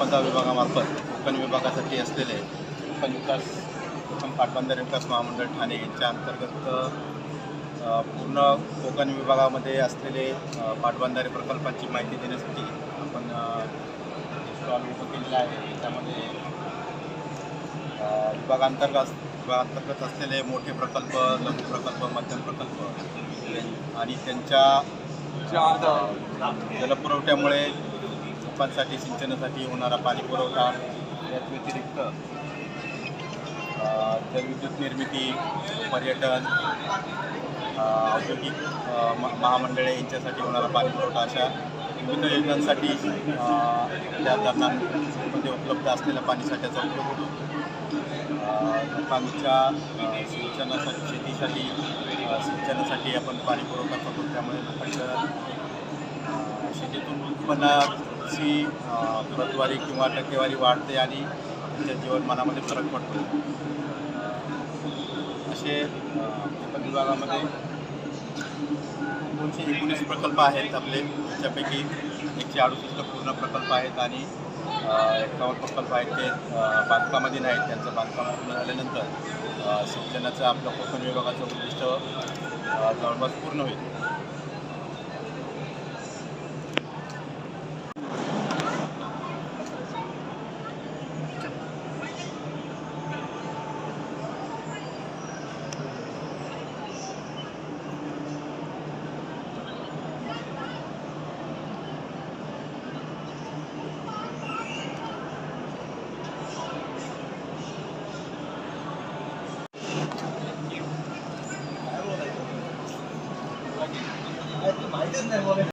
संपदा विभागामार्फत कोकण विभागासाठी असलेले कोकण विकास कोकण पाटबंधारे विकास महामंडळ ठाणे यांच्या अंतर्गत पूर्ण कोकण विभागामध्ये असलेले पाटबंधारे प्रकल्पांची माहिती देण्यासाठी आपण स्टॉल उभं केलेलं आहे. याच्यामध्ये अ, विभागांतर्गत विभागांतर्गत असलेले मोठे प्रकल्प लघु प्रकल्प मध्यम प्रकल्प आणि त्यांच्या जलपुरवठ्यामुळे लोकांसाठी सिंचनासाठी होणारा पाणी पुरवठा याच व्यतिरिक्त जलविद्युत निर्मिती पर्यटन औद्योगिक म- महामंडळे यांच्यासाठी होणारा पाणी पुरवठा अशा विविध योजनांसाठी त्या धरणांमध्ये उपलब्ध असलेल्या पाणीसाठ्याचा उपयोग होतो. अ, लोकांच्या सिंचनासाठी शेतीसाठी सिंचनासाठी आपण पाणी पुरवठा करतो. त्यामुळे लोकांच्या शेतीतून उत्पन्न अ, प्रतवारी किंवा टक्केवारी वाढते आणि त्यांच्या जीवनमानामध्ये फरक पडतो. असे विभागामध्ये दोनशे एकोणीस प्रकल्प आहेत आपले. त्याच्यापैकी एकशे अडुसष्ट पूर्ण प्रकल्प आहेत आणि एकावन्न प्रकल्प आहेत. ते बांधकामाधीन आहेत. त्यांचं बांधकाम पूर्ण झाल्यानंतर सिंचनाचं आपलं कोकण विभागाचं उद्दिष्ट जवळपास पूर्ण होईल. 买一个，买一个，买一。